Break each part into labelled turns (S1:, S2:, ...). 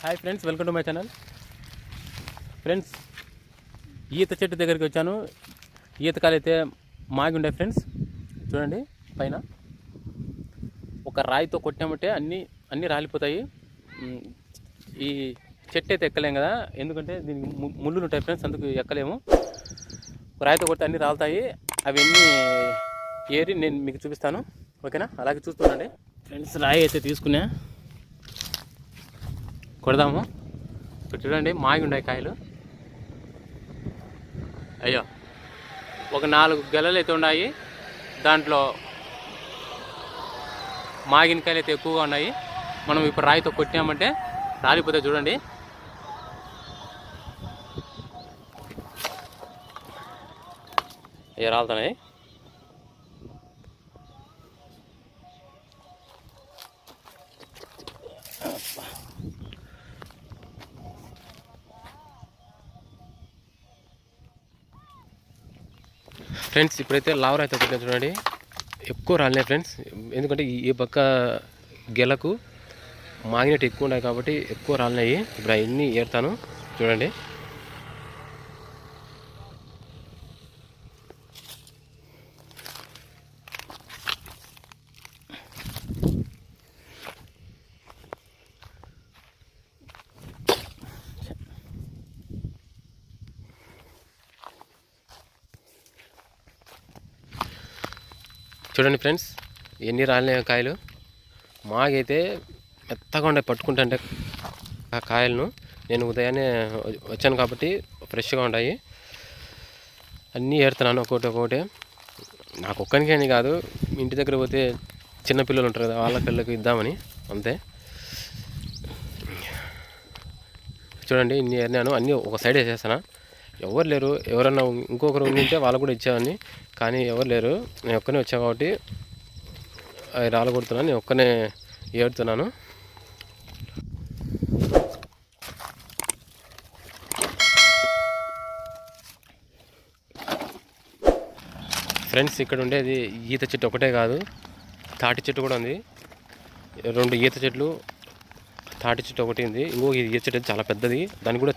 S1: Hi friends welcome to my channel friends ఈత చెట్టు దగ్గరికి వచ్చాను. ఈతకాలు అయితే మాగి ఉండే ఫ్రెండ్స్ చూడండి పైన. ఒక రాయితో కొట్టామంటే అన్నీ అన్నీ రాలిపోతాయి. ఈ చెట్టు అయితే ఎక్కలేం కదా. ఎందుకంటే దీనికి ముళ్ళు ఉంటాయి ఫ్రెండ్స్ అందుకు ఎక్కలేము. రాయితో కొట్టి అన్నీ రాలుతాయి. అవన్నీ ఏరి నేను మీకు చూపిస్తాను. ఓకేనా? అలాగే చూస్తుండండి ఫ్రెండ్స్ రాయి అయితే తీసుకున్నా. కొడదాము. ఇప్పుడు చూడండి మాగి ఉన్నాయి కాయలు. అయ్యో ఒక నాలుగు గెలలు అయితే ఉన్నాయి. దాంట్లో మాగిన కాయలు అయితే ఎక్కువగా ఉన్నాయి. మనం ఇప్పుడు రాయితో కొట్టామంటే రాలిపోతే చూడండి. అయ్యో రాలుతున్నాయి. ఫ్రెండ్స్ ఇప్పుడైతే లావర్ అయితే కొట్టిన చూడండి. ఎక్కువ రాలినాయి ఫ్రెండ్స్. ఎందుకంటే ఈ పక్క గెలకు మాగినట్టు ఎక్కువ ఉన్నాయి కాబట్టి ఎక్కువ రాలినాయి. ఇప్పుడు అవన్నీ ఏరుతాను చూడండి. చూడండి ఫ్రెండ్స్ ఎన్ని రాలినాయి కాయలు. మాగైతే మెత్తగా ఉండే పట్టుకుంటే ఆ కాయలను. నేను ఉదయాన్నే వచ్చాను కాబట్టి ఫ్రెష్గా ఉన్నాయి. అన్నీ ఏరుతున్నాను ఒకటి ఒకటి నాకు ఒక్కనికి అని కాదు ఇంటి దగ్గర పోతే చిన్న పిల్లలు ఉంటారు కదా వాళ్ళ పిల్లలకు ఇద్దామని. అంతే. చూడండి ఇన్ని ఏరినాను. అన్నీ ఒక సైడ్ వేసేస్తాను ఎవరు లేరు. ఎవరన్నా ఇంకొకరు ఉంటే వాళ్ళు కూడా ఇచ్చేవాడిని. కానీ ఎవరు లేరు. నేను ఒక్కనే వచ్చా కాబట్టి అవి రాలగొడుతున్నాను నేను ఒక్కనే ఏడుతున్నాను. ఫ్రెండ్స్ ఇక్కడ ఉండేది ఈత చెట్టు ఒకటే కాదు. తాటి చెట్టు కూడా ఉంది. రెండు ఈత చెట్లు తాటి చెట్టు ఒకటి ఉంది. ఇంకో ఈత చెట్టు చాలా పెద్దది. దాన్ని కూడా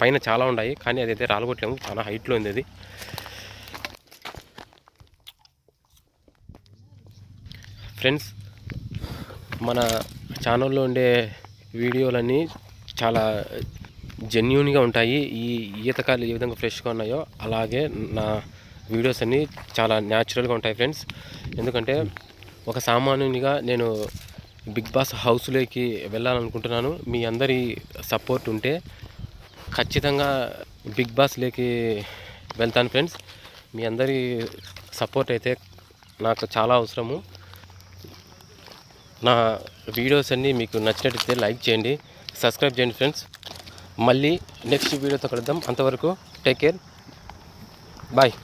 S1: పైన చాలా ఉన్నాయి కానీ అదైతే రాలగొట్టలేము. చాలా హైట్లో ఉంది అది. ఫ్రెండ్స్ మన ఛానల్లో ఉండే వీడియోలన్నీ చాలా జెన్యున్గా ఉంటాయి. ఈ ఈతకాయలు ఏ విధంగా ఫ్రెష్గా ఉన్నాయో అలాగే నా వీడియోస్ అన్నీ చాలా న్యాచురల్గా ఉంటాయి ఫ్రెండ్స్. ఎందుకంటే ఒక సామాన్యునిగా నేను బిగ్ బాస్ హౌస్లోకి వెళ్ళాలనుకుంటున్నాను. మీ అందరి సపోర్ట్ ఉంటే ఖచ్చితంగా బిగ్ బాస్లోకి వెళ్తాను ఫ్రెండ్స్. మీ అందరి సపోర్ట్ అయితే నాకు చాలా అవసరము. నా వీడియోస్ అన్నీ మీకు నచ్చినట్టయితే లైక్ చేయండి సబ్స్క్రైబ్ చేయండి ఫ్రెండ్స్. మళ్ళీ నెక్స్ట్ వీడియోతో కలుద్దాం. అంతవరకు టేక్ కేర్. బాయ్.